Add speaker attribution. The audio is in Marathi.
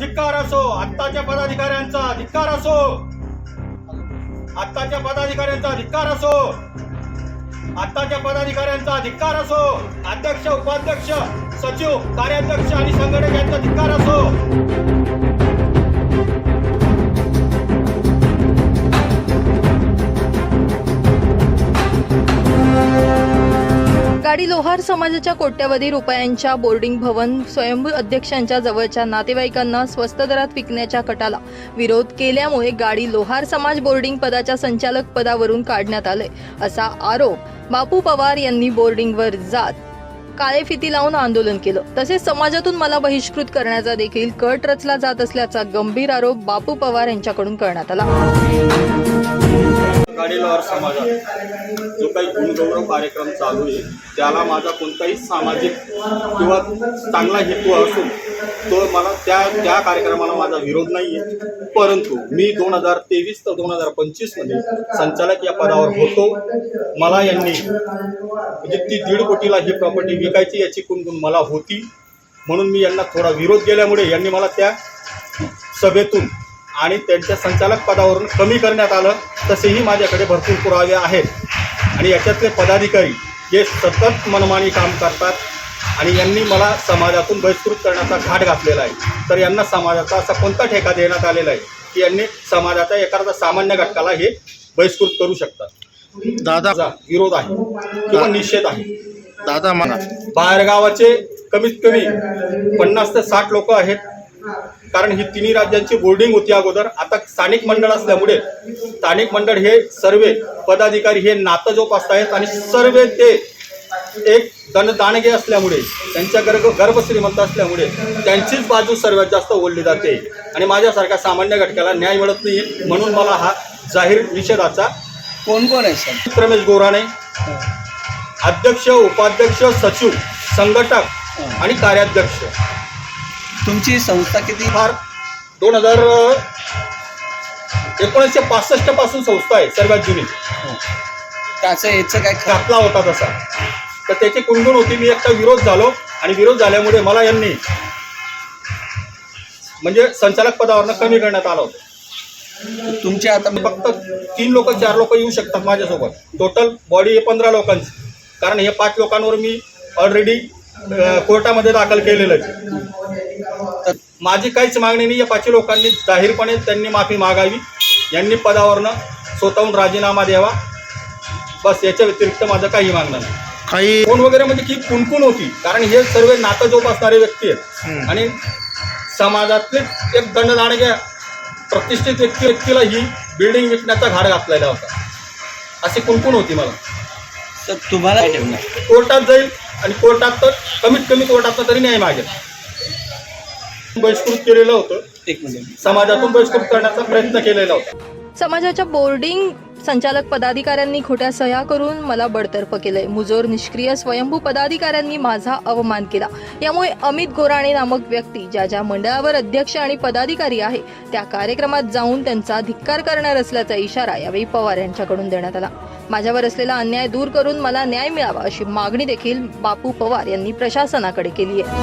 Speaker 1: धिक्कार असो आत्ताच्या पदाधिकाऱ्यांचा धिक्कार असो. आत्ताच्या पदाधिकाऱ्यांचा धिक्कार असो. आत्ताच्या पदाधिकाऱ्यांचा धिक्कार असो. अध्यक्ष उपाध्यक्ष सचिव कार्याध्यक्ष आणि संघटक यांचा धिक्कार असो.
Speaker 2: गाडी लोहार समाजाच्या कोट्यवधी रुपयांच्या बोर्डिंग भवन स्वयंभू अध्यक्षांच्या जवळच्या नातेवाईकांना स्वस्त दरात विकण्याच्या कटाला विरोध केल्यामुळे गाडी लोहार समाज बोर्डिंग पदाच्या संचालक पदावरून काढण्यात आले असा आरोप बापू पवार यांनी बोर्डिंगवर जात काळे फिती लावून आंदोलन केलं. तसेच समाजातून मला बहिष्कृत करण्याचा देखील कट रचला जात असल्याचा गंभीर आरोप बापू पवार यांच्याकडून करण्यात आला.
Speaker 1: गाडीलवार समाजात जो काही गुणगौरव कार्यक्रम चालू आहे त्याला माझा कोणताही सामाजिक किंवा चांगला हेतू असून तो मला त्या त्या कार्यक्रमाला माझा विरोध नाही आहे परंतु मी दोन हजार तेवीस ते दोन हजार पंचवीसमध्ये संचालक या पदावर होतो. मला यांनी म्हणजे ती दीड कोटीला ही प्रॉपर्टी विकायची याची कुणकुण मला होती. म्हणून मी यांना थोडा विरोध केल्यामुळे यांनी मला त्या सभेतून आणि त्यांच्या संचालक पदावरून कमी करण्यात आलं तसेही माझ्याकडे भरपूर पुरावे आहेत. आणि याच्यातले पदाधिकारी जे सतत मनमानी काम करतात आणि यांनी मला समाजातून बहिष्कृत करण्याचा घाट घातलेला आहे. तर यांना समाजाचा असा कोणता ठेका देण्यात आलेला आहे की यांनी समाजाच्या एखाद्या सामान्य घटकाला हे बहिष्कृत करू शकतात?
Speaker 3: दादा
Speaker 1: विरोध आहे किंवा निषेध आहे.
Speaker 3: दादा म्हणा
Speaker 1: बाहेरगावाचे कमीत कमी पन्नास ते साठ लोक आहेत. कारण ही तिन्ही राज्यांची बोर्डिंग होती अगोदर. आता स्थानिक मंडळ असल्यामुळे स्थानिक मंडळ हे सर्व पदाधिकारी हे नातं जोपासतायत आणि सर्व ते एक दण दाणगे असल्यामुळे त्यांच्या गर्भ गर्भश्रीमंत असल्यामुळे त्यांचीच बाजू सर्वात जास्त ओढली जाते. आणि माझ्यासारख्या सामान्य घटकाला न्याय मिळत नाही म्हणून मला हा जाहीर निषेधाचा
Speaker 3: कोण कोण आहे सर?
Speaker 1: रमेश गोराणे अध्यक्ष उपाध्यक्ष सचिव संघटक आणि कार्याध्यक्ष.
Speaker 3: तुमची संस्था किती?
Speaker 1: फार. दोन हजार एकोणीसशे पासष्टपासून संस्था आहे सर्वात जुनी.
Speaker 3: त्याचं याचं काय खा
Speaker 1: घातला होता तसा. तर त्याची कुणकुण होती. मी एकटा विरोध झालो आणि विरोध झाल्यामुळे मला यांनी म्हणजे संचालक पदावरनं कमी करण्यात आलं होतं.
Speaker 3: तुमचे आता
Speaker 1: फक्त तीन लोक चार लोक येऊ शकतात माझ्यासोबत. टोटल बॉडी आहे पंधरा लोकांची. कारण हे पाच लोकांवर मी ऑलरेडी कोर्टामध्ये दाखल केलेलं आहे माझी काहीच मागणी नाही. या पाच लोकांनी जाहीरपणे त्यांनी माफी मागावी. यांनी पदावरनं स्वतःहून राजीनामा द्यावा. बस याच्या व्यतिरिक्त माझं काही मागणं नाही.
Speaker 3: काही
Speaker 1: फोन वगैरे म्हणजे की कुणकुण होती. कारण हे सर्व नातं जोपासणारे व्यक्ती आहेत. आणि समाजातले एक दंडदाणग्या प्रतिष्ठित व्यक्ती व्यक्तीला ही बिल्डिंग विकण्याचा घाट घातलेला होता. अशी कुणकुण होती मला.
Speaker 3: सर तुम्हाला
Speaker 1: कोर्टात जाईल आणि कोर्टात तर कमीत कमी कोर्टात तरी न्याय मागेल. बहिष्कृत केलेलं होतं.
Speaker 3: एक मिनिट.
Speaker 1: समाजातून बहिष्कृत करण्याचा प्रयत्न केलेला होता.
Speaker 2: समाजाच्या बोर्डिंग संचालक पदाधिकाऱ्यांनी खोट्या सह्या करून मला बडतर्फ केलंय. मुजोर निष्क्रिय स्वयंभू पदाधिकाऱ्यांनी माझा अवमान केला. यामुळे अमित गोराणे नामक व्यक्ती ज्या ज्या मंडळावर अध्यक्ष आणि पदाधिकारी आहे त्या कार्यक्रमात जाऊन त्यांचा धिक्कार करणार असल्याचा इशारा यावेळी पवार यांच्याकडून देण्यात आला. माझ्यावर असलेला अन्याय दूर करून मला न्याय मिळावा अशी मागणी देखील बापू पवार यांनी प्रशासनाकडे केली आहे.